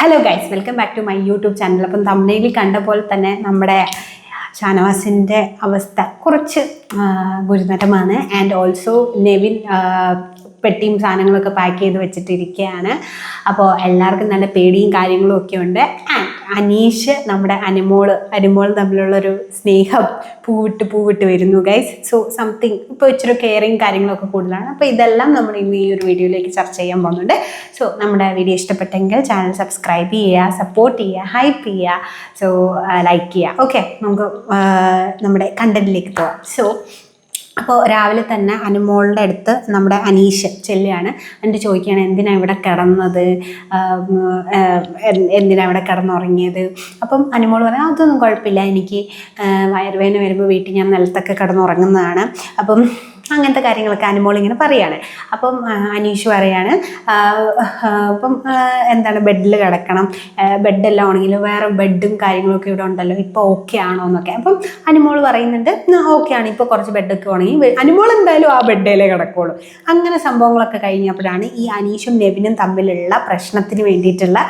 Hello guys welcome back to my YouTube channel അപ്പം തമിഴിൽ കണ്ട പോലെ തന്നെ നമ്മുടെ ഷാനവാസിന്റെ അവസ്ഥ കുറച്ച് ഗുരുതരമാണ്. ആൻഡ് ഓൾസോ നെവിൻ പെട്ടിയും സാധനങ്ങളൊക്കെ പാക്ക് ചെയ്ത് വെച്ചിട്ടിരിക്കുകയാണ് അപ്പോൾ എല്ലാവർക്കും നല്ല പേടിയും കാര്യങ്ങളും ഒക്കെ ഉണ്ട്. അനീഷ് നമ്മുടെ അനുമോൾ അനുമോൾ തമ്മിലുള്ളൊരു സ്നേഹം പൂവിട്ട് പൂവിട്ട് വരുന്നു ഗൈസ് സോ സംതിങ് ഇപ്പോൾ ഇച്ചിരി കെയറിങ് കാര്യങ്ങളൊക്കെ കൂടുതലാണ്. അപ്പോൾ ഇതെല്ലാം നമ്മൾ ഇന്ന് ഈ ഒരു വീഡിയോയിലേക്ക് ചർച്ച ചെയ്യാൻ പോകുന്നുണ്ട്. സോ നമ്മുടെ വീഡിയോ ഇഷ്ടപ്പെട്ടെങ്കിൽ ചാനൽ സബ്സ്ക്രൈബ് ചെയ്യുക സപ്പോർട്ട് ചെയ്യുക ഹൈപ്പ് ചെയ്യുക. സോ ലൈക്ക് ചെയ്യുക. ഓക്കെ നമുക്ക് നമ്മുടെ കണ്ടന്റിലേക്ക് പോവാം. സോ അപ്പോൾ രാവിലെ തന്നെ അനുമോളുടെ അടുത്ത് നമ്മുടെ അനീഷ് ചെല്ലുകയാണ്. എന്നിട്ട് ചോദിക്കുകയാണ് എന്തിനാണ് ഇവിടെ കിടന്നത്? എന്തിനാണ് ഇവിടെ കിടന്നുറങ്ങിയത്? അപ്പം അനുമോൾ പറയാം അതൊന്നും കുഴപ്പമില്ല. എനിക്ക് വയറുവേദന വരുമ്പോൾ വീട്ടിൽ ഞാൻ നിലത്തൊക്കെ കിടന്നുറങ്ങുന്നതാണ്. അപ്പം അങ്ങനത്തെ കാര്യങ്ങളൊക്കെ അനുമോൾ ഇങ്ങനെ പറയാണ്. അപ്പം അനീഷ് പറയാണ് അപ്പം എന്താണ് ബെഡിൽ കിടക്കണം. ബെഡെല്ലാം ആണെങ്കിൽ വേറെ ബെഡും കാര്യങ്ങളൊക്കെ ഇവിടെ ഉണ്ടല്ലോ ഇപ്പോൾ ഓക്കെ ആണോ എന്നൊക്കെ. അപ്പം അനുമോൾ പറയുന്നുണ്ട് ഓക്കെ ആണ്. ഇപ്പോൾ കുറച്ച് ബെഡൊക്കെ ആണെങ്കിൽ അനുമോൾ എന്തായാലും ആ ബെഡിലേ കിടക്കുള്ളൂ. അങ്ങനെ സംഭവങ്ങളൊക്കെ കഴിഞ്ഞപ്പോഴാണ് ഈ അനീഷും നെവിനും തമ്മിലുള്ള പ്രശ്നത്തിന് വേണ്ടിയിട്ടുള്ള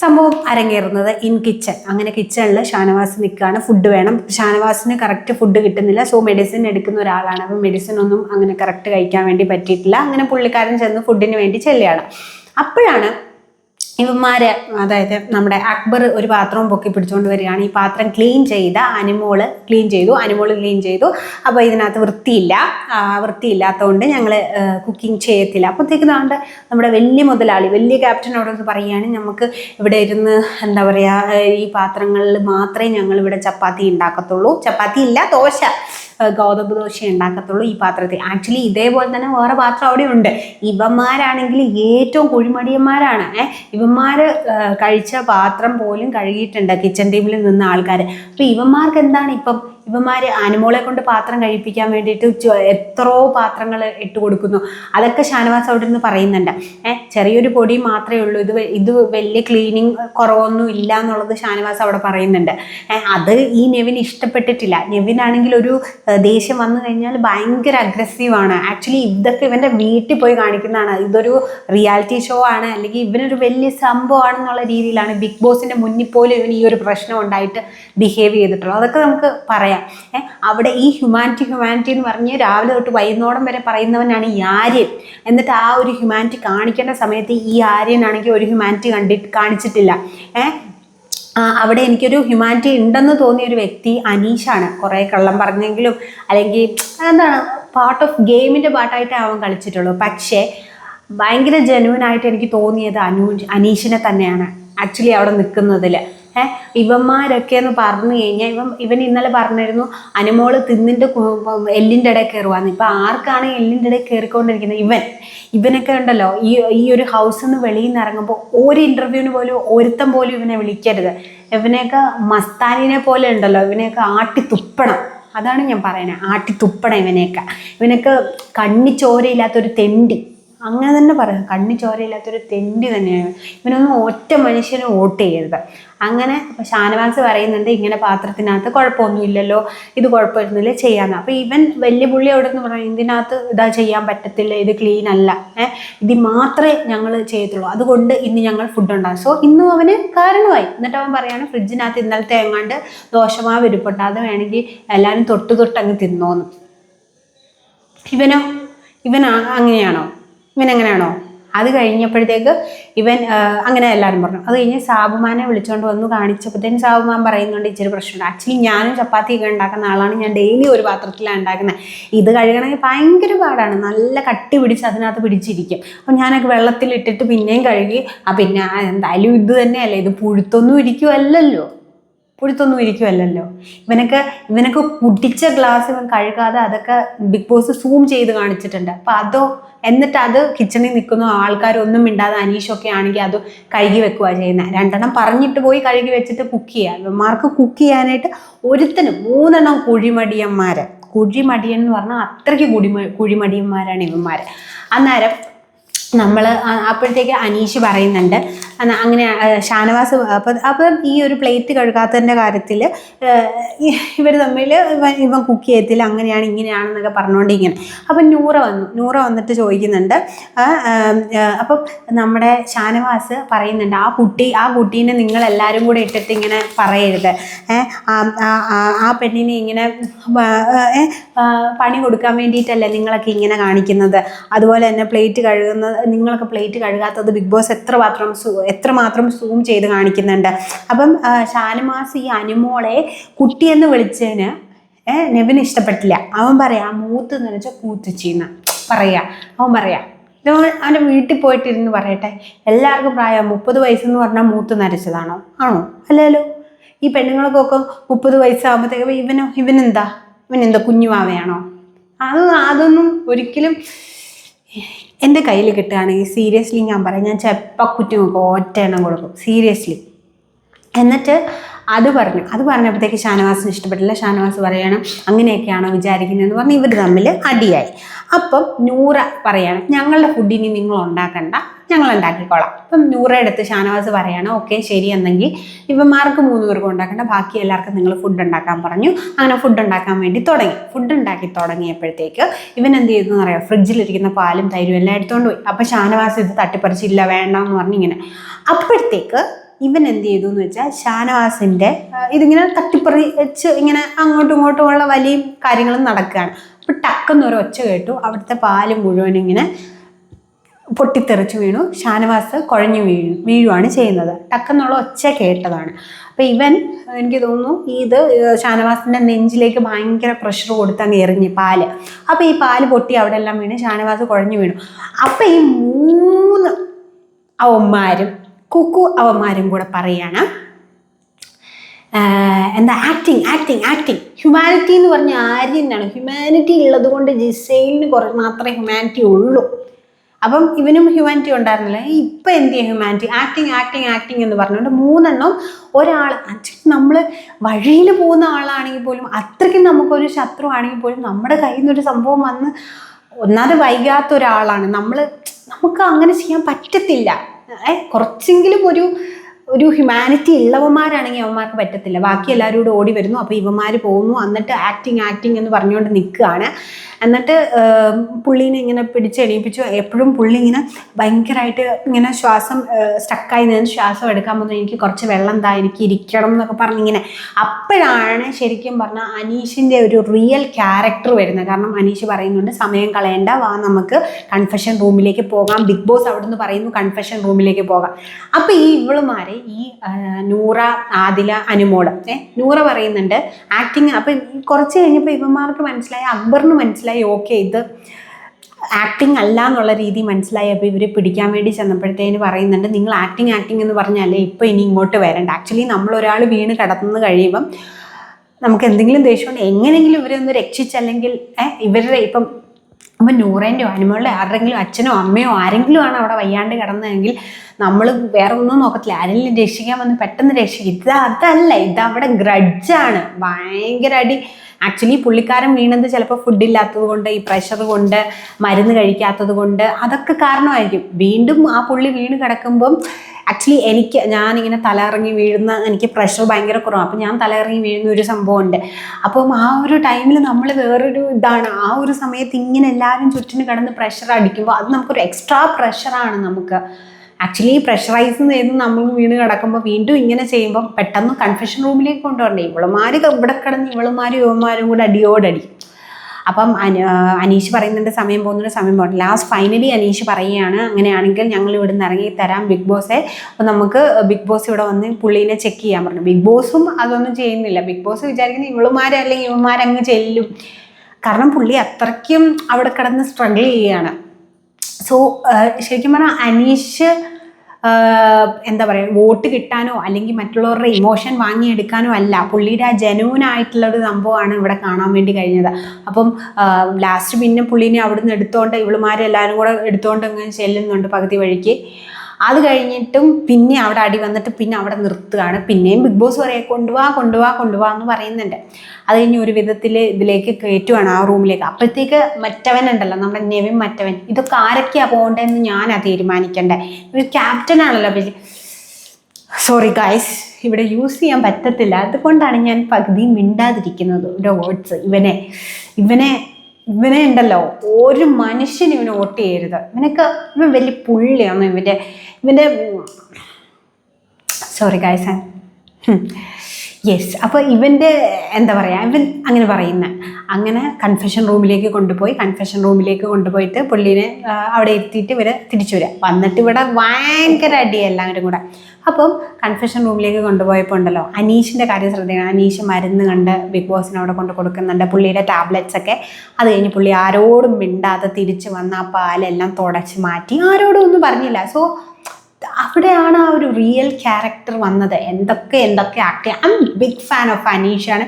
സംഭവം അരങ്ങേറുന്നത് ഇൻ കിച്ചൺ അങ്ങനെ കിച്ചണിൽ ഷാനവാസ് നിൽക്കുകയാണ് ഫുഡ് വേണം. ഷാനവാസിന് കറക്റ്റ് ഫുഡ് കിട്ടുന്നില്ല. സോ മെഡിസിൻ എടുക്കുന്ന ഒരാളാണ്. അപ്പം മെഡിസിൻ ഒന്നും അങ്ങനെ കറക്റ്റ് കഴിക്കാൻ വേണ്ടി പറ്റിയിട്ടില്ല. അങ്ങനെ പുള്ളിക്കാരൻ ചെന്ന് ഫുഡിന് വേണ്ടി ചെല്ലുകയാണ്. അപ്പോഴാണ് ഇവന്മാര്. അതായത് നമ്മുടെ അക്ബർ ഒരു പാത്രവും പൊക്കി പിടിച്ചുകൊണ്ട് വരികയാണ്. ഈ പാത്രം ക്ലീൻ ചെയ്ത അനിമോൾ ക്ലീൻ ചെയ്തു അനിമോൾ ക്ലീൻ ചെയ്തു. അപ്പോൾ ഇതിനകത്ത് വൃത്തിയില്ല. വൃത്തിയില്ലാത്തതുകൊണ്ട് ഞങ്ങൾ കുക്കിംഗ് ചെയ്യത്തില്ല. അപ്പോഴത്തേക്ക് നാണ്ട് നമ്മുടെ വലിയ മുതലാളി വലിയ ക്യാപ്റ്റനോട് പറയുകയാണ് നമുക്ക് ഇവിടെ ഇരുന്ന് എന്താ പറയുക ഈ പാത്രങ്ങളിൽ മാത്രമേ ഞങ്ങൾ ഇവിടെ ചപ്പാത്തി ഉണ്ടാക്കത്തുള്ളൂ ചപ്പാത്തി ഇല്ല ദോശ ഗോതമ്പ് ദോശ ഉണ്ടാക്കത്തുള്ളൂ ഈ പാത്രത്തിൽ. ആക്ച്വലി ഇതേപോലെ തന്നെ വേറെ പാത്രം അവിടെ ഉണ്ട് ഇവന്മാരാണെങ്കിൽ ഏറ്റവും കുഴിമടിയന്മാരാണ്. ഏഹ് ഇവന്മാർ കഴിച്ച പാത്രം പോലും കഴുകിയിട്ടുണ്ട് കിച്ചൺ ടീമിൽ നിന്ന ആൾക്കാർ അപ്പോൾ ഇവന്മാർക്ക് എന്താണ് ഇപ്പം? ഇവന്മാർ അനുമോളെ കൊണ്ട് പാത്രം കഴിപ്പിക്കാൻ വേണ്ടിയിട്ട് എത്രയോ പാത്രങ്ങൾ ഇട്ട് കൊടുക്കുന്നു. അതൊക്കെ ഷാനവാസ് അവിടെ നിന്ന് പറയുന്നുണ്ട്. ഏഹ് ചെറിയൊരു പൊടി മാത്രമേ ഉള്ളൂ. ഇത് ഇത് വലിയ ക്ലീനിങ് കുറവൊന്നും ഇല്ല എന്നുള്ളത് ഷാനവാസ് അവിടെ പറയുന്നുണ്ട്. ഏഹ് അത് ഈ നെവിന് ഇഷ്ടപ്പെട്ടിട്ടില്ല. നെവിനാണെങ്കിൽ ഒരു ദേഷ്യം വന്നു കഴിഞ്ഞാൽ ഭയങ്കര അഗ്രസീവാണ് ആക്ച്വലി ഇതൊക്കെ ഇവന്റെ വീട്ടിൽ പോയി കാണിക്കുന്നതാണ്. ഇതൊരു റിയാലിറ്റി ഷോ ആണ്. അല്ലെങ്കിൽ ഇവനൊരു വലിയ സംഭവമാണെന്നുള്ള രീതിയിലാണ് ബിഗ് ബോസിന്റെ മുന്നിൽ പോലും ഇവന് ഈ ഒരു പ്രശ്നം ഉണ്ടായിട്ട് ബിഹേവ് ചെയ്തിട്ടുള്ളത്. അതൊക്കെ നമുക്ക് പറയാം. അവിടെ ഈ ഹ്യൂമാനിറ്റി ഹ്യൂമാനിറ്റി എന്ന് പറഞ്ഞ് രാവിലെ തൊട്ട് വൈകുന്നേരം വരെ പറയുന്നവനാണ് ഈ ആര്യൻ. എന്നിട്ട് ആ ഒരു ഹ്യൂമാനിറ്റി കാണിക്കേണ്ട സമയത്ത് ഈ ആര്യനാണെങ്കിൽ ഒരു ഹ്യൂമാനിറ്റി കണ്ടിട്ട് കാണിച്ചിട്ടില്ല. ഏഹ് അവിടെ എനിക്കൊരു ഹ്യൂമാനിറ്റി ഉണ്ടെന്ന് തോന്നിയ ഒരു വ്യക്തി അനീഷാണ്. കുറേ കള്ളം പറഞ്ഞെങ്കിലും അല്ലെങ്കിൽ എന്താണ് പാർട്ട് ഓഫ് ഗെയിമിന്റെ പാട്ടായിട്ട് അവൻ കളിച്ചിട്ടുള്ളൂ. പക്ഷേ ഭയങ്കര ജെനുവൻ ആയിട്ട് എനിക്ക് തോന്നിയത് അനു അനീഷിനെ തന്നെയാണ്. ആക്ച്വലി അവിടെ നിൽക്കുന്നതിൽ ഏഹ് ഇവന്മാരൊക്കെ എന്ന് പറഞ്ഞു കഴിഞ്ഞാൽ ഇവൻ ഇവൻ ഇന്നലെ പറഞ്ഞിരുന്നു അനുമോൾ തിന്നിന്റെ എല്ലിന്റെ ഇടയിൽ കയറുവാന്ന്. ഇപ്പം ആർക്കാണ് എല്ലിന്റെ ഇടയിൽ കയറിക്കൊണ്ടിരിക്കുന്നത്? ഇവൻ. ഇവനൊക്കെ ഉണ്ടല്ലോ ഈ ഈ ഒരു ഹൗസിൽ നിന്ന് വെളിയിൽ നിന്ന് ഇറങ്ങുമ്പോൾ ഒരു ഇന്റർവ്യൂവിന് പോലും ഒരുത്തം പോലും ഇവനെ വിളിക്കരുത്. ഇവനെയൊക്കെ മസ്താനിനെ പോലെ ഉണ്ടല്ലോ ഇവനെയൊക്കെ ആട്ടി തുപ്പണം അതാണ് ഞാൻ പറയുന്നത് ആട്ടി തുപ്പണം ഇവനെയൊക്കെ. ഇവനൊക്കെ കണ്ണി ചോരയില്ലാത്തൊരു തെണ്ടി. അങ്ങനെ തന്നെ പറയാം. കണ്ണി ചോരയില്ലാത്തൊരു തെണ്ടി തന്നെയാണ്. ഇവനൊന്നും ഒറ്റ മനുഷ്യന് വോട്ട് ചെയ്യരുത്. അങ്ങനെ അപ്പം ഷാനവാസ് പറയുന്നുണ്ട് ഇങ്ങനെ പാത്രത്തിനകത്ത് കുഴപ്പമൊന്നുമില്ലല്ലോ ഇത് കുഴപ്പമൊന്നുമില്ല ചെയ്യാമെന്ന് അപ്പോൾ ഇവൻ വലിയ പുള്ളി അവിടെ നിന്ന് പറഞ്ഞു ഇതിനകത്ത് ഇതാ ചെയ്യാൻ പറ്റത്തില്ല ഇത് ക്ലീൻ അല്ല. ഏഹ് ഇത് മാത്രമേ ഞങ്ങൾ ചെയ്യത്തുള്ളൂ. അതുകൊണ്ട് ഇന്ന് ഞങ്ങൾ ഫുഡ് ഉണ്ടാകും സോ ഇന്നും അവന് കാരണമായി. എന്നിട്ട് അവൻ പറയാണ് ഫ്രിഡ്ജിനകത്ത് ഇന്നലത്തെ എങ്ങാണ്ട് ദോഷമായി വരുപ്പുണ്ട് അത് വേണമെങ്കിൽ എല്ലാവരും തൊട്ട് തൊട്ട് അങ്ങ് തിന്നോന്ന്. ഇവനോ? ഇവനാ അങ്ങനെയാണോ? ഇവൻ എങ്ങനെയാണോ? അത് കഴിഞ്ഞപ്പോഴത്തേക്ക് ഇവൻ അങ്ങനെ എല്ലാവരും പറഞ്ഞു. അത് കഴിഞ്ഞ് സാബുമാനെ വിളിച്ചുകൊണ്ട് വന്നു കാണിച്ചപ്പോഴത്തേന് സാബുമാൻ പറയുന്നുണ്ട് ഇച്ചിരി പ്രശ്നമുണ്ട്. ആക്ച്വലി ഞാനും ചപ്പാത്തി ഒക്കെ ഉണ്ടാക്കുന്ന ആളാണ്. ഞാൻ ഡെയിലി ഒരു പാത്രത്തിലാണ് ഉണ്ടാക്കുന്നത് ഇത് കഴുകണമെങ്കിൽ ഭയങ്കര പാടാണ്. നല്ല കട്ടി പിടിച്ച് അതിനകത്ത് പിടിച്ചിരിക്കും. അപ്പം ഞാനൊക്കെ വെള്ളത്തിലിട്ടിട്ട് പിന്നെയും കഴുകി. ആ പിന്നെ എന്തായാലും ഇത് തന്നെയല്ലേ? ഇത് പുഴുത്തൊന്നും ഇരിക്കുമല്ലല്ലോ പുഴുത്തൊന്നും ഇരിക്കുമല്ലല്ലോ ഇവനൊക്കെ ഇവനൊക്കെ കുടിച്ച ഗ്ലാസ് ഇവൻ കഴുകാതെ അതൊക്കെ ബിഗ് ബോസ് സൂം ചെയ്ത് കാണിച്ചിട്ടുണ്ട്. അപ്പം അതോ എന്നിട്ട് അത് കിച്ചണിൽ നിൽക്കുന്ന ആൾക്കാരൊന്നും മിണ്ടാതെ അനീഷൊക്കെ ആണെങ്കിൽ അത് കഴുകി വെക്കുക ചെയ്യുന്നത് രണ്ടെണ്ണം പറഞ്ഞിട്ട് പോയി കഴുകി വെച്ചിട്ട് കുക്ക് ചെയ്യുക ഇവന്മാർക്ക് കുക്ക് ചെയ്യാനായിട്ട് ഒരുത്തനും മൂന്നെണ്ണം കുഴിമടിയന്മാർ കുഴിമടിയൻ എന്ന് പറഞ്ഞാൽ അത്രയ്ക്ക് കുടിമ കുഴിമടിയന്മാരാണ് ഇവന്മാർ അന്നേരം നമ്മൾ അപ്പോഴത്തേക്ക് അനീഷ് പറയുന്നുണ്ട് അങ്ങനെ ഷാനവാസ് അപ്പം അപ്പം ഈ ഒരു പ്ലേറ്റ് കഴുകാത്തതിന്റെ കാര്യത്തിൽ ഇവർ തമ്മിൽ ഇവൻ കുക്ക് ചെയ്യത്തില്ല അങ്ങനെയാണ് ഇങ്ങനെയാണെന്നൊക്കെ പറഞ്ഞുകൊണ്ട് ഇങ്ങനെ അപ്പം നൂറ വന്നു. നൂറ വന്നിട്ട് ചോദിക്കുന്നുണ്ട് അപ്പം നമ്മുടെ ഷാനവാസ് പറയുന്നുണ്ട് ആ കുട്ടി ആ കുട്ടീനെ നിങ്ങൾ എല്ലാവരും കൂടെ ഇട്ടിട്ട് ഇങ്ങനെ പറയരുത്. ആ പെണ്ണിനെ ഇങ്ങനെ പണി കൊടുക്കാൻ വേണ്ടിയിട്ടല്ലേ നിങ്ങളൊക്കെ ഇങ്ങനെ കാണിക്കുന്നത്. അതുപോലെ തന്നെ പ്ലേറ്റ് കഴുകുന്നത് നിങ്ങളൊക്കെ പ്ലേറ്റ് കഴുകാത്തത് ബിഗ് ബോസ് എത്രമാത്രം സൂ എത്രമാത്രം സൂം ചെയ്ത് കാണിക്കുന്നുണ്ട്. അപ്പം ഷാനുമാസ് ഈ അനുമോളെ കുട്ടിയെന്ന് വിളിച്ചതിന് നെവിന് ഇഷ്ടപ്പെട്ടില്ല. അവൻ പറയാ മൂത്ത് നനച്ച കൂത്തുച്ചീന്ന്. പറയാ അവൻ പറയാ അവന്റെ വീട്ടിൽ പോയിട്ടിരുന്ന് പറയട്ടെ. എല്ലാവർക്കും പ്രായം മുപ്പത് വയസ്സെന്ന് പറഞ്ഞാൽ മൂത്ത് നരച്ചതാണോ ആണോ? അല്ലല്ലോ. ഈ പെണ്ണുങ്ങൾക്കൊക്കെ മുപ്പത് വയസ്സാകുമ്പോഴത്തേക്ക് ഇവനോ ഇവനെന്താ? ഇവനെന്താ കുഞ്ഞുമാവയാണോ അത് അതൊന്നും ഒരിക്കലും എന്റെ കയ്യിൽ കിട്ടുകയാണെങ്കിൽ സീരിയസ്ലി ഞാൻ പറയാം ഞാൻ ചെപ്പക്കുറ്റി നോക്കും ഒറ്റ എണ്ണം കൊടുക്കും സീരിയസ്ലി എന്നിട്ട് അത് പറഞ്ഞു. അത് പറഞ്ഞപ്പോഴത്തേക്ക് ഷാനവാസിന് ഇഷ്ടപ്പെട്ടില്ല. ഷാനവാസ് പറയണം അങ്ങനെയൊക്കെയാണോ വിചാരിക്കുന്നതെന്ന് പറഞ്ഞ് ഇവർ തമ്മിൽ അടിയായി. അപ്പം നൂറ പറയണം ഞങ്ങളുടെ ഫുഡിനി നിങ്ങൾ ഉണ്ടാക്കണ്ട. ഞങ്ങൾ ഉണ്ടാക്കിക്കോളാം. അപ്പം നൂറ എടുത്ത് ഷാനവാസ് പറയണം ഓക്കെ ശരി എന്നെങ്കിൽ ഇവന്മാർക്ക് മൂന്ന് പേർക്കും ഉണ്ടാക്കണ്ട. ബാക്കി എല്ലാവർക്കും നിങ്ങൾ ഫുഡ് ഉണ്ടാക്കാൻ പറഞ്ഞു. അങ്ങനെ ഫുഡ് ഉണ്ടാക്കാൻ വേണ്ടി തുടങ്ങി. ഫുഡ് ഉണ്ടാക്കി തുടങ്ങിയപ്പോഴത്തേക്ക് ഇവൻ എന്ത് ചെയ്തു എന്ന് പറയാം ഫ്രിഡ്ജിലിരിക്കുന്ന പാലും തൈരും എല്ലാം എടുത്തുകൊണ്ട് പോയി. അപ്പം ഷാനവാസ് ഇത് തട്ടിപ്പറിച്ചില്ല വേണ്ട എന്ന് ഇങ്ങനെ. അപ്പോഴത്തേക്ക് ഇവൻ എന്ത് ചെയ്തു എന്ന് വെച്ചാൽ ഷാനവാസിന്റെ ഇതിങ്ങനെ തട്ടിപ്പറി വെച്ച് ഇങ്ങനെ അങ്ങോട്ടും ഇങ്ങോട്ടും ഉള്ള വലിയ കാര്യങ്ങളും നടക്കുകയാണ്. അപ്പോൾ ടക്കെന്ന് ഒരു ഒച്ച കേട്ടു. അവിടുത്തെ പാൽ മുഴുവൻ ഇങ്ങനെ പൊട്ടിത്തെറിച്ച് വീണു. ഷാനവാസ് കുഴഞ്ഞു വീഴു വീഴുവാണ് ചെയ്യുന്നത്. ടക്കെന്നുള്ള ഒച്ച കേട്ടതാണ്. അപ്പോൾ ഇവൻ എനിക്ക് തോന്നുന്നു ഇത് ഷാനവാസിന്റെ നെഞ്ചിലേക്ക് ഭയങ്കര പ്രഷർ കൊടുത്ത് അങ്ങ് എറിഞ്ഞ് പാൽ. അപ്പോൾ ഈ പാൽ പൊട്ടി അവിടെ എല്ലാം വീണ്. ഷാനവാസ് കുഴഞ്ഞു വീണു. അപ്പോൾ ഈ മൂന്ന് അവന്മാരും കുക്കു അവന്മാരും കൂടെ പറയാണ്. എന്താ ആക്ടിങ് ആക്ടിങ് ആക്ടിങ് ഹ്യൂമാനിറ്റി എന്ന് പറഞ്ഞ ആര്യനാണ് ഹ്യൂമാനിറ്റി ഉള്ളത് കൊണ്ട് ജിസൈലിന് കുറേ മാത്രമേ ഹ്യൂമാനിറ്റി ഉള്ളൂ. അപ്പം ഇവനും ഹ്യൂമാനിറ്റി ഉണ്ടായിരുന്നില്ല? ഇപ്പം എന്ത് ചെയ്യാം ഹ്യൂമാനിറ്റി ആക്ടിങ് ആക്ടിങ് ആക്ടിങ് എന്ന് പറഞ്ഞുകൊണ്ട് മൂന്നെണ്ണം ഒരാൾ നമ്മൾ വഴിയിൽ പോകുന്ന ആളാണെങ്കിൽ പോലും അത്രയ്ക്കും നമുക്കൊരു ശത്രു ആണെങ്കിൽ പോലും നമ്മുടെ കയ്യിൽ നിന്നൊരു സംഭവം വന്ന് ഒന്നാമത് വൈകാത്ത ഒരാളാണ് നമ്മൾ നമുക്ക് അങ്ങനെ ചെയ്യാൻ പറ്റത്തില്ല. കുറച്ചെങ്കിലും ഒരു ഒരു ഹ്യൂമാനിറ്റി ഉള്ളവന്മാരാണെങ്കിൽ അവന്മാർക്ക് പറ്റത്തില്ല. ബാക്കി എല്ലാവരും കൂടെ ഓടി വരുന്നു. അപ്പോൾ ഇവന്മാർ പോകുന്നു. എന്നിട്ട് ആക്ടിങ് ആക്ടിങ് എന്ന് പറഞ്ഞുകൊണ്ട് നിൽക്കുകയാണ്. എന്നിട്ട് പുള്ളീനെ ഇങ്ങനെ പിടിച്ച് എണീപ്പിച്ചു. എപ്പോഴും പുള്ളി ഇങ്ങനെ ഭയങ്കരമായിട്ട് ഇങ്ങനെ ശ്വാസം സ്റ്റക്കായി ഞാൻ ശ്വാസം എടുക്കാൻ പോകുന്നത് എനിക്ക് കുറച്ച് വെള്ളം താ എനിക്ക് ഇരിക്കണം എന്നൊക്കെ പറഞ്ഞിങ്ങനെ. അപ്പോഴാണ് ശരിക്കും പറഞ്ഞാൽ അനീഷിന്റെ ഒരു റിയൽ ക്യാരക്ടർ വരുന്നത്. കാരണം അനീഷ് പറയുന്നുണ്ട് സമയം കളയേണ്ട വാ നമുക്ക് കൺഫെഷൻ റൂമിലേക്ക് പോകാം. ബിഗ് ബോസ് അവിടുന്ന് പറയുന്നു കൺഫെഷൻ റൂമിലേക്ക് പോകാം. അപ്പോൾ ഈ ഇവളുമാരെ ഈ നൂറ ആദില അനുമോൾ ഏ നൂറ പറയുന്നുണ്ട് ആക്ടിങ് അപ്പം കുറച്ച് കഴിഞ്ഞപ്പോൾ ഇവന്മാർക്ക് മനസ്സിലായി അക്ബറിന് മനസ്സിലായി ഓക്കെ ഇത് ആക്ടിങ് അല്ല എന്നുള്ള രീതി മനസ്സിലായി. അപ്പോൾ ഇവർ പിടിക്കാൻ വേണ്ടി ചെന്നപ്പോഴത്തേന് പറയുന്നുണ്ട് നിങ്ങൾ ആക്ടിങ് ആക്ടിങ് എന്ന് പറഞ്ഞാലേ ഇപ്പോൾ ഇനി ഇങ്ങോട്ട് വരണ്ട. ആക്ച്വലി നമ്മൾ വീണ് കിടന്നു കഴിയുമ്പം നമുക്ക് എന്തെങ്കിലും ദേഷ്യമുണ്ട് എങ്ങനെയെങ്കിലും ഇവരെ ഒന്ന് രക്ഷിച്ചല്ലെങ്കിൽ ഇവരുടെ ഇപ്പം അപ്പം നൂറേന്റെയോ അനുമകളുടെ ആരുടെങ്കിലും അച്ഛനോ അമ്മയോ ആരെങ്കിലും ആണ് അവിടെ വയ്യാണ്ട് കിടന്നതെങ്കിൽ നമ്മൾ വേറെ ഒന്നും നോക്കത്തില്ല. ആരെങ്കിലും രക്ഷിക്കാൻ വന്ന് പെട്ടെന്ന് രക്ഷിക്കും. ഇത് അതല്ല ഇത് അവിടെ ഗ്രഡ്ജാണ് ഭയങ്കര അടി. ആക്ച്വലി പുള്ളിക്കാരൻ വീണത് ചിലപ്പോൾ ഫുഡില്ലാത്തത് കൊണ്ട് ഈ പ്രഷർ കൊണ്ട് മരുന്ന് കഴിക്കാത്തത് കൊണ്ട് അതൊക്കെ കാരണമായിരിക്കും. വീണ്ടും ആ പുള്ളി വീണ് കിടക്കുമ്പം ആക്ച്വലി എനിക്ക് ഞാനിങ്ങനെ തലയിറങ്ങി വീഴുന്ന എനിക്ക് പ്രഷർ ഭയങ്കര കുറവാണ് അപ്പം ഞാൻ തലയിറങ്ങി വീഴുന്ന ഒരു സംഭവമുണ്ട്. അപ്പം ആ ഒരു ടൈമിൽ നമ്മൾ വേറൊരു ഇതാണ്. ആ ഒരു സമയത്ത് ഇങ്ങനെ എല്ലാവരും ചുറ്റിന് കിടന്ന് പ്രഷർ അടിക്കുമ്പോൾ അത് നമുക്കൊരു എക്സ്ട്രാ പ്രഷറാണ് നമുക്ക്. ആക്ച്വലി പ്രഷറൈസ് ചെയ്ത് നമ്മൾ വീണ് കിടക്കുമ്പോൾ വീണ്ടും ഇങ്ങനെ ചെയ്യുമ്പോൾ പെട്ടെന്ന് കൺഫെഷൻ റൂമിലേക്ക് കൊണ്ടുവരണ്ടേ? ഇവളുമാർ ഇവിടെ കിടന്ന് ഇവളുമാരും യുവമാരും കൂടെ അടിയോടടി. അപ്പം അനീഷ് പറയുന്നുണ്ട് സമയം പോകുന്നുണ്ട് സമയം പോകുന്നു ലാസ്റ്റ് ഫൈനലി അനീഷ് പറയുകയാണ് അങ്ങനെയാണെങ്കിൽ ഞങ്ങൾ ഇവിടെ നിന്ന് ഇറങ്ങി തരാം ബിഗ് ബോസെ അപ്പോൾ നമുക്ക് ബിഗ് ബോസ് ഇവിടെ വന്ന് പുള്ളീനെ ചെക്ക് ചെയ്യാൻ പറഞ്ഞു. ബിഗ് ബോസും അതൊന്നും ചെയ്യുന്നില്ല. ബിഗ് ബോസ് വിചാരിക്കുന്ന ഇവളുമാരെ അല്ലെങ്കിൽ ഇവന്മാരങ്ങ് ചെല്ലും. കാരണം പുള്ളി അത്രയ്ക്കും അവിടെ കിടന്ന് സ്ട്രഗിൾ ചെയ്യുകയാണ്. സോ ശരിക്കും പറഞ്ഞാൽ അനീഷ് എന്താ പറയുക വോട്ട് കിട്ടാനോ അല്ലെങ്കിൽ മറ്റുള്ളവരുടെ ഇമോഷൻ വാങ്ങിയെടുക്കാനോ അല്ല. പുള്ളിയുടെ ആ ഒരു സംഭവമാണ് ഇവിടെ കാണാൻ വേണ്ടി കഴിഞ്ഞത്. അപ്പം ലാസ്റ്റ് പിന്നെ പുള്ളീനെ അവിടുന്ന് എടുത്തോണ്ട് ഇവളുമാരെല്ലാവരും കൂടെ എടുത്തോണ്ട് ഇങ്ങനെ ചെല്ലുന്നുണ്ട് പകുതി വഴിക്ക്. അത് കഴിഞ്ഞിട്ടും പിന്നെ അവിടെ അടി വന്നിട്ട് പിന്നെ അവിടെ നിർത്തുകയാണ്. പിന്നെയും ബിഗ് ബോസ് പറയാം കൊണ്ടുപോവാ കൊണ്ടുപോവാ കൊണ്ടുപോവാ എന്ന് പറയുന്നുണ്ട്. അത് കഴിഞ്ഞ് ഒരു വിധത്തിൽ ഇതിലേക്ക് കയറ്റുവാണ് ആ റൂമിലേക്ക്. അപ്പോഴത്തേക്ക് മറ്റവൻ ഉണ്ടല്ലോ നമ്മുടെ നെവിൻ മറ്റവൻ. ഇതൊക്കെ ആരൊക്കെയാ പോകേണ്ടതെന്ന് ഞാനാ തീരുമാനിക്കണ്ടേ? ഒരു ക്യാപ്റ്റൻ ആണല്ലോ സോറി ഗായ്സ് ഇവിടെ യൂസ് ചെയ്യാൻ പറ്റത്തില്ല. അതുകൊണ്ടാണ് ഞാൻ പകുതി മിണ്ടാതിരിക്കുന്നത്. ഓരോ വേർഡ്സ് ഇവനെ ഇവനെ ഇവനെ ഉണ്ടല്ലോ ഒരു മനുഷ്യനും ഇവനെ വോട്ട് ചെയ്യരുത്. ഇവനൊക്കെ ഇവൻ വലിയ പുള്ളിയാണ് ഇവന്റെ ഇവന്റെ സോറി ഗായ്സ് യെസ് അപ്പോൾ ഇവന്റെ എന്താ പറയുക ഇവൻ അങ്ങനെ പറയുന്ന അങ്ങനെ കൺഫെഷൻ റൂമിലേക്ക് കൊണ്ടുപോയി കൺഫെഷൻ റൂമിലേക്ക് കൊണ്ടുപോയിട്ട് പുള്ളീനെ അവിടെ എത്തിയിട്ട് ഇവർ തിരിച്ചു വരിക വന്നിട്ട് ഇവിടെ ഭയങ്കര അടി എല്ലാവരും കൂടെ. അപ്പം കൺഫെഷൻ റൂമിലേക്ക് കൊണ്ടുപോയപ്പോൾ ഉണ്ടല്ലോ അനീഷിന്റെ കാര്യം ശ്രദ്ധിക്കണം അനീഷ് മരുന്ന് കണ്ട് ബിഗ് ബോസിന് അവിടെ കൊണ്ട് കൊടുക്കുന്നുണ്ട്. പുള്ളിയുടെ ടാബ്ലറ്റ്സ് ഒക്കെ. അത് കഴിഞ്ഞ് പുള്ളി ആരോടും മിണ്ടാതെ തിരിച്ച് വന്ന് ആ പാലെല്ലാം തുടച്ച് മാറ്റി. ആരോടും ഒന്നും പറഞ്ഞില്ല. സോ അവിടെയാണ് ആ ഒരു റിയൽ ക്യാരക്ടർ വന്നത്. എന്തൊക്കെ എന്തൊക്കെ act I am big fan of അനീഷാണ്.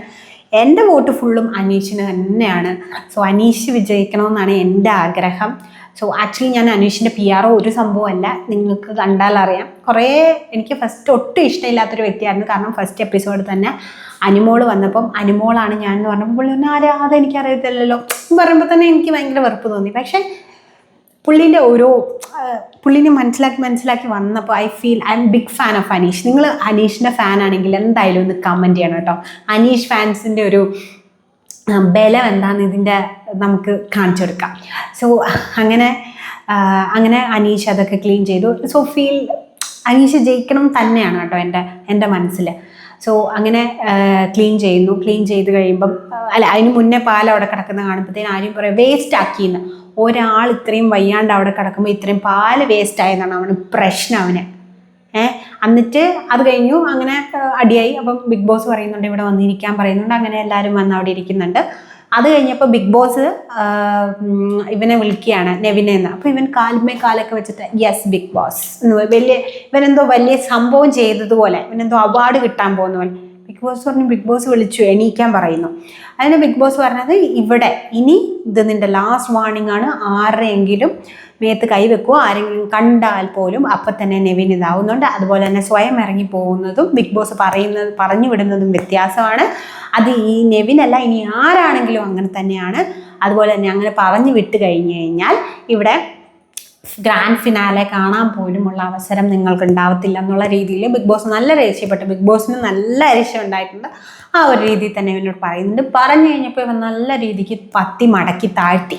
എന്റെ വോട്ട് ഫുള്ളും അനീഷിന് തന്നെയാണ്. സോ അനീഷ് വിജയിക്കണമെന്നാണ് എന്റെ ആഗ്രഹം. സോ ആക്ച്വലി ഞാൻ അനീഷിന്റെ പി ആറോ ഒരു സംഭവമല്ല. നിങ്ങൾക്ക് കണ്ടാൽ അറിയാം. കുറേ എനിക്ക് ഫസ്റ്റ് ഒട്ടും ഇഷ്ടമില്ലാത്തൊരു വ്യക്തിയായിരുന്നു. കാരണം ഫസ്റ്റ് എപ്പിസോഡ് തന്നെ അനിമോൾ വന്നപ്പം അനുമോളാണ് ഞാൻ എന്ന് പറഞ്ഞപ്പോൾ പുള്ളി ഒന്നും ആരാ? അതെനിക്കറിയത്തില്ലല്ലോ. പറയുമ്പോൾ തന്നെ എനിക്ക് ഭയങ്കര വെറുപ്പ് തോന്നി. പക്ഷേ പുള്ളീന്റെ ഓരോ പുള്ളിനെ മനസ്സിലാക്കി മനസ്സിലാക്കി വന്നപ്പോൾ I feel I am big fan of Aneesh നിങ്ങൾ അനീഷിന്റെ ഫാൻ ആണെങ്കിൽ എന്തായാലും ഒന്ന് കമന്റ് ചെയ്യണം കേട്ടോ. അനീഷ് ഫാൻസിന്റെ ഒരു ബലം എന്താണെന്ന് ഇതിന്റെ നമുക്ക് കാണിച്ചു കൊടുക്കാം. സോ അങ്ങനെ അങ്ങനെ അനീഷ് അതൊക്കെ ക്ലീൻ ചെയ്തു. സോ ഫീൽ അനീഷ് ജയിക്കണം തന്നെയാണ് കേട്ടോ എന്റെ എന്റെ മനസ്സിൽ സോ അങ്ങനെ ക്ലീൻ ചെയ്യുന്നു. ക്ലീൻ ചെയ്ത് കഴിയുമ്പം അല്ല അതിന് മുന്നേ പാൽ അവിടെ കിടക്കുന്ന കാണുമ്പോഴത്തേന് ആരും പറയും വേസ്റ്റ് ആക്കിയെന്ന്. ഒരാൾ ഇത്രയും വയ്യാണ്ട് അവിടെ കിടക്കുമ്പോൾ ഇത്രയും പാൽ വേസ്റ്റ് ആയെന്നാണ് അവന് പ്രശ്നം അവന്. ഏഹ് എന്നിട്ട് അത് കഴിഞ്ഞു. അങ്ങനെ അടിയായി. അപ്പം ബിഗ് ബോസ് പറയുന്നുണ്ട് ഇവിടെ വന്നിരിക്കാൻ പറയുന്നുണ്ട്. അങ്ങനെ എല്ലാവരും വന്ന് അവിടെ ഇരിക്കുന്നുണ്ട്. അത് കഴിഞ്ഞപ്പോൾ ബിഗ് ബോസ് ഇവനെ വിളിക്കുകയാണ് നെവിനെ എന്ന്. അപ്പോൾ ഇവൻ കാലുമേ കാലൊക്കെ വെച്ചിട്ട് യെസ് ബിഗ് ബോസ് എന്ന് വലിയ ഇവനെന്തോ വലിയ സംഭവം ചെയ്തതുപോലെ ഇവനെന്തോ അവാർഡ് കിട്ടാൻ പോകുന്ന പോലെ ബിഗ് ബോസ് പറഞ്ഞു ബിഗ് ബോസ് വിളിച്ചു എണീക്കാൻ പറയുന്നു. അതിന് ബിഗ് ബോസ് പറഞ്ഞത് ഇവിടെ ഇനി ഇത് നിന്റെ ലാസ്റ്റ് വാർണിംഗ് ആണ്. ആരെങ്കിലും മേത്ത് കൈവെക്കുക ആരെങ്കിലും കണ്ടാൽ പോലും അപ്പം തന്നെ നെവിൻ ഇതാവുന്നുണ്ട്. അതുപോലെ തന്നെ സ്വയം ഇറങ്ങി പോകുന്നതും ബിഗ് ബോസ് പറയുന്നത് പറഞ്ഞു വിടുന്നതും വ്യത്യാസമാണ്. അത് ഈ നെവിനല്ല ഇനി ആരാണെങ്കിലും അങ്ങനെ തന്നെയാണ്. അതുപോലെ തന്നെ അങ്ങനെ പറഞ്ഞു വിട്ട് കഴിഞ്ഞു കഴിഞ്ഞാൽ ഇവിടെ ഗ്രാൻഡ് ഫിനാലെ കാണാൻ പോലുമുള്ള അവസരം നിങ്ങൾക്ക് ഉണ്ടാവത്തില്ല എന്നുള്ള രീതിയിൽ ബിഗ് ബോസ് നല്ല രഹസ്യപ്പെട്ടു. ബിഗ് ബോസിന് നല്ല രഹസ്യം ഉണ്ടായിട്ടുണ്ട്. ആ ഒരു രീതിയിൽ തന്നെ ഇവനോട് പറയുന്നുണ്ട്. പറഞ്ഞു കഴിഞ്ഞപ്പോൾ ഇവൻ നല്ല രീതിക്ക് പത്തി മടക്കി താഴ്ത്തി.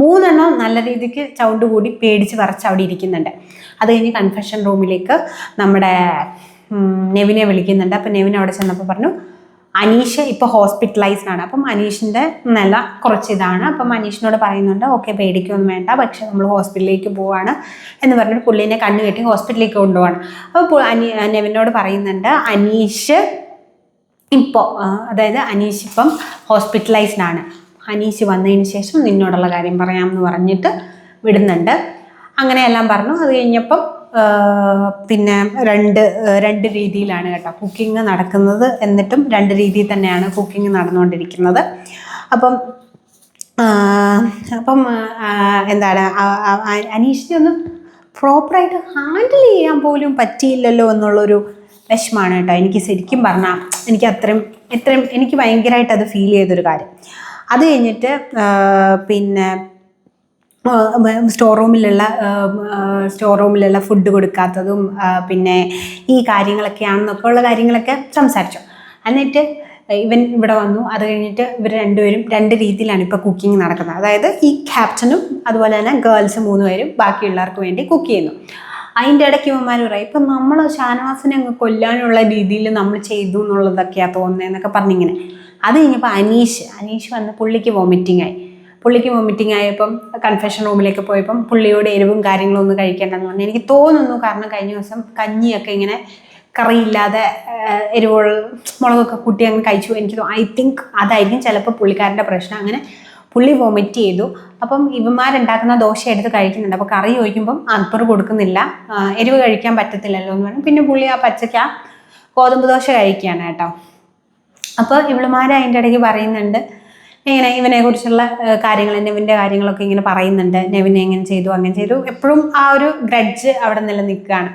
മൂന്നെണ്ണം നല്ല രീതിക്ക് ചവിണ്ട് കൂടി പേടിച്ച് വരച്ച് അവിടെ ഇരിക്കുന്നുണ്ട്. അത് കഴിഞ്ഞ് കൺഫെഷൻ റൂമിലേക്ക് നമ്മുടെ നെവിനെ വിളിക്കുന്നുണ്ട്. അപ്പം നെവിൻ അവിടെ ചെന്നപ്പോൾ പറഞ്ഞു അനീഷ് ഇപ്പോൾ ഹോസ്പിറ്റലൈസ്ഡ് ആണ്. അപ്പം അനീഷിന്റെ നില കുറച്ച് ഇതാണ്. അപ്പം അനീഷിനോട് പറയുന്നുണ്ട് ഓക്കെ പേടിക്കൊന്നും വേണ്ട. പക്ഷെ നമ്മൾ ഹോസ്പിറ്റലിലേക്ക് പോവാണ്. എന്ന് പറഞ്ഞിട്ട് പുള്ളീനെ കണ്ണു കെട്ടി ഹോസ്പിറ്റലിലേക്ക് കൊണ്ടുപോവാണ്. അപ്പോൾ അനി നെവിനോട് പറയുന്നുണ്ട് അനീഷ് ഇപ്പോൾ അതായത് അനീഷ് ഇപ്പം ഹോസ്പിറ്റലൈസ്ഡ് ആണ്. അനീഷ് വന്നതിന് ശേഷം നിന്നോടുള്ള കാര്യം പറയാമെന്ന് പറഞ്ഞിട്ട് വിടുന്നുണ്ട്. അങ്ങനെയെല്ലാം പറഞ്ഞു. അത് കഴിഞ്ഞപ്പം പിന്നെ രണ്ട് രണ്ട് രീതിയിലാണ് കേട്ടോ കുക്കിംഗ് നടക്കുന്നത് എന്നിട്ടും രണ്ട് രീതിയിൽ തന്നെയാണ് കുക്കിംഗ് നടന്നുകൊണ്ടിരിക്കുന്നത്. അപ്പം അപ്പം എന്താണ് അനീഷിനെ ഒന്ന് പ്രോപ്പറായിട്ട് ഹാൻഡിൽ ചെയ്യാൻ പോലും പറ്റിയില്ലല്ലോ എന്നുള്ളൊരു വിഷമാണ് കേട്ടോ എനിക്ക് ശരിക്കും പറഞ്ഞാൽ എനിക്ക് അത്രയും എത്രയും എനിക്ക് ഭയങ്കരമായിട്ട് അത് ഫീൽ ചെയ്തൊരു കാര്യം. അത് കഴിഞ്ഞിട്ട് പിന്നെ സ്റ്റോർ റൂമിലുള്ള സ്റ്റോർ റൂമിലുള്ള ഫുഡ് കൊടുക്കാത്തതും പിന്നെ ഈ കാര്യങ്ങളൊക്കെയാണെന്നൊക്കെ ഉള്ള കാര്യങ്ങളൊക്കെ സംസാരിച്ചു. എന്നിട്ട് ഇവൻ ഇവിടെ വന്നു. അത് കഴിഞ്ഞിട്ട് ഇവർ രണ്ടുപേരും രണ്ട് രീതിയിലാണ് ഇപ്പോൾ കുക്കിംഗ് നടക്കുന്നത്. അതായത് ഈ ക്യാപ്റ്റനും അതുപോലെ തന്നെ ഗേൾസ് മൂന്ന് പേരും ബാക്കിയുള്ളവർക്ക് വേണ്ടി കുക്ക് ചെയ്യുന്നു. അതിന്റെ ഇടയ്ക്ക് ഇവന്മാർ പറയും ഇപ്പം നമ്മൾ ഷാനവാസിനെ അങ്ങ് കൊല്ലാനുള്ള രീതിയിൽ നമ്മൾ ചെയ്തു എന്നുള്ളതൊക്കെയാണ് തോന്നുന്നത് എന്നൊക്കെ പറഞ്ഞിങ്ങനെ. അത് കഴിഞ്ഞപ്പോൾ അനീഷ് അനീഷ് വന്ന് പുള്ളിക്ക് വോമിറ്റിംഗ് ആയി. പുള്ളിക്ക് വോമിറ്റിംഗ് ആയപ്പം കൺഫെഷൻ റൂമിലേക്ക് പോയപ്പം പുള്ളിയോട് എരിവും കാര്യങ്ങളും ഒന്നും കഴിക്കേണ്ടെന്ന് പറഞ്ഞു. എനിക്ക് തോന്നുന്നു കാരണം കഴിഞ്ഞ ദിവസം കഞ്ഞിയൊക്കെ ഇങ്ങനെ കറിയില്ലാതെ എരിവ് മുളകൊക്കെ കൂട്ടി അങ്ങ് കഴിച്ചു. എനിക്ക് ഐ തിങ്ക് അതായിരിക്കും ചിലപ്പോൾ പുള്ളിക്കാരന്റെ പ്രശ്നം. അങ്ങനെ പുള്ളി വോമിറ്റ് ചെയ്തു. അപ്പം ഇവന്മാരുണ്ടാക്കുന്ന ദോശ എടുത്ത് കഴിക്കുന്നുണ്ട്. അപ്പോൾ കറി ചോദിക്കുമ്പം അൽപ്പർ കൊടുക്കുന്നില്ല. എരിവ് കഴിക്കാൻ പറ്റത്തില്ലല്ലോ എന്ന് പറഞ്ഞു. പിന്നെ പുള്ളി ആ പച്ചക്ക ഗോതമ്പ് ദോശ കഴിക്കുകയാണ് കേട്ടോ. അപ്പോൾ ഇവളുമാർ അതിന്റെ ഇടയ്ക്ക് പറയുന്നുണ്ട് ഇങ്ങനെ ഇവനെ കുറിച്ചുള്ള കാര്യങ്ങൾ നെവിന്റെ കാര്യങ്ങളൊക്കെ ഇങ്ങനെ പറയുന്നുണ്ട്. നെവിനെ എങ്ങനെ ചെയ്തു അങ്ങനെ ചെയ്തു. എപ്പോഴും ആ ഒരു ഗ്രഡ്ജ് അവിടെ നിലനിൽക്കുകയാണ്.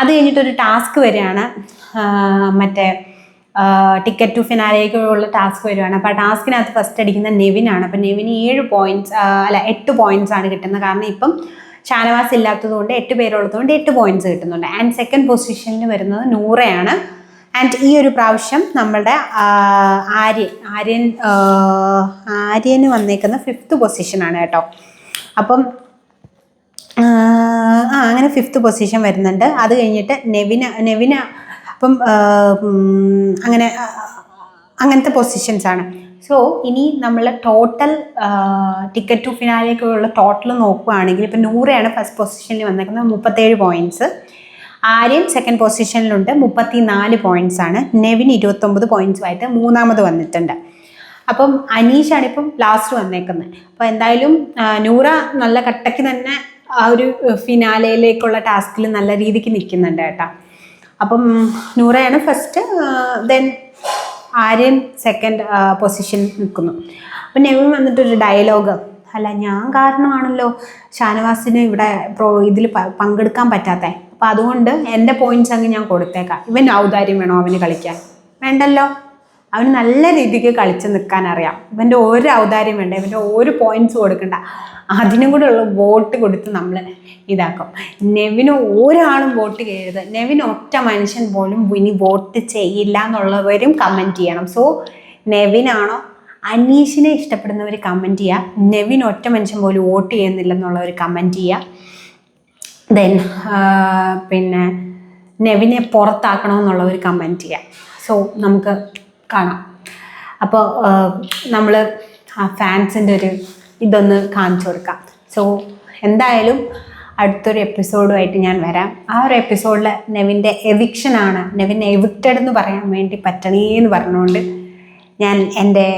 അത് കഴിഞ്ഞിട്ടൊരു ടാസ്ക് വരികയാണ്. മറ്റേ ടിക്കറ്റ് ടു ഫിനാലേക്കുള്ള ടാസ്ക് വരുവാണ് അപ്പോൾ ആ ടാസ്കിനകത്ത് ഫസ്റ്റ് അടിക്കുന്ന നെവിനാണ്. അപ്പോൾ നെവിന് ഏഴ് പോയിന്റ്സ് അല്ല എട്ട് പോയിന്റ്സ് ആണ് കിട്ടുന്നത്. കാരണം ഇപ്പം ഷാനവാസ് ഇല്ലാത്തതുകൊണ്ട് എട്ട് പേരുള്ളതുകൊണ്ട് എട്ട് പോയിന്റ്സ് കിട്ടുന്നുണ്ട്. ആൻഡ് സെക്കൻഡ് പൊസിഷനിൽ വരുന്നത് നൂറയാണ്. ആൻഡ് ഈ ഒരു പ്രാവശ്യം നമ്മളുടെ ആര്യൻ ആര്യൻ ആര്യന് വന്നേക്കുന്ന ഫിഫ്ത്ത് പൊസിഷനാണ് കേട്ടോ. അപ്പം ആ അങ്ങനെ ഫിഫ്ത്ത് പൊസിഷൻ വരുന്നുണ്ട്. അത് കഴിഞ്ഞിട്ട് നെവിന നെവിന അപ്പം അങ്ങനെ അങ്ങനത്തെ പൊസിഷൻസ് ആണ്. സോ ഇനി നമ്മൾ ടോട്ടൽ ടിക്കറ്റ് ടു ഫിനാലേക്കുള്ള ടോട്ടൽ നോക്കുകയാണെങ്കിൽ ഇപ്പം നൂറയാണ് ഫസ്റ്റ് പൊസിഷനിൽ വന്നേക്കുന്നത്. മുപ്പത്തേഴ് പോയിന്റ്സ് ആര്യൻ സെക്കൻഡ് പൊസിഷനിലുണ്ട് മുപ്പത്തി നാല് പോയിന്റ്സ് ആണ്. നെവിൻ ഇരുപത്തൊമ്പത് പോയിന്റ്സുമായിട്ട് മൂന്നാമത് വന്നിട്ടുണ്ട്. അപ്പം അനീഷാണ് ഇപ്പം ലാസ്റ്റ് വന്നേക്കുന്നത്. അപ്പോൾ എന്തായാലും നൂറ നല്ല കട്ടയ്ക്ക് തന്നെ ആ ഒരു ഫിനാലയിലേക്കുള്ള ടാസ്കിൽ നല്ല രീതിക്ക് നിൽക്കുന്നുണ്ട് കേട്ടോ. അപ്പം നൂറയാണ് first then Aryan second position നിൽക്കുന്നു. അപ്പം നെവിൻ വന്നിട്ടൊരു ഡയലോഗ് അല്ല ഞാൻ കാരണമാണല്ലോ ഷാനവാസിന് ഇവിടെ പ്രോ ഇതിൽ പങ്കെടുക്കാൻ പറ്റാത്തത് അപ്പം അതുകൊണ്ട് എന്റെ പോയിന്റ്സ് അങ്ങ് ഞാൻ കൊടുത്തേക്കാം. ഇവൻ ഔദാര്യം വേണോ അവന് കളിക്കാൻ? വേണ്ടല്ലോ. അവന് നല്ല രീതിക്ക് കളിച്ച് നിൽക്കാൻ അറിയാം. ഇവന്റെ ഒരു ഔദാര്യം വേണ്ട. ഇവന്റെ ഒരു പോയിന്റ്സ് കൊടുക്കണ്ട. അതിനും കൂടെ ഉള്ള വോട്ട് കൊടുത്ത് നമ്മൾ ഇതാക്കും. നെവിന് ഒരാളും വോട്ട് ചെയ്യരുത്. നെവിന് ഒറ്റ മനുഷ്യൻ പോലും ഇനി വോട്ട് ചെയ്യില്ല എന്നുള്ളവരും കമന്റ് ചെയ്യണം. സോ നെവിനാണോ അനീഷിനെ ഇഷ്ടപ്പെടുന്നവർ കമന്റ് ചെയ്യുക. നെവിൻ ഒറ്റ മനുഷ്യൻ പോലും വോട്ട് ചെയ്യുന്നില്ലെന്നുള്ളവർ കമന്റ് ചെയ്യുക. ദെൻ പിന്നെ നെവിനെ പുറത്താക്കണമെന്നുള്ള ഒരു കമന്റ് ചെയ്യാം. സോ നമുക്ക് കാണാം. അപ്പോൾ നമ്മൾ ആ ഫാൻസിന്റെ ഒരു ഇതൊന്ന് കാണിച്ചു കൊടുക്കാം. സോ എന്തായാലും അടുത്തൊരു എപ്പിസോഡുമായിട്ട് ഞാൻ വരാം. ആ ഒരു എപ്പിസോഡിൽ നെവിന്റെ എവിക്ഷനാണ് നെവിൻ എവിക്റ്റഡ് എന്ന് പറയാൻ വേണ്ടി പറ്റണേ എന്ന് പറഞ്ഞുകൊണ്ട് ഞാൻ എന്റെ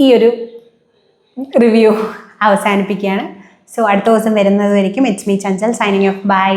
ഈ ഒരു റിവ്യൂ അവസാനിപ്പിക്കുകയാണ്. സോ അടുത്ത ദിവസം വരുന്നത് വരയ്ക്കും it's me Chanchal signing off bye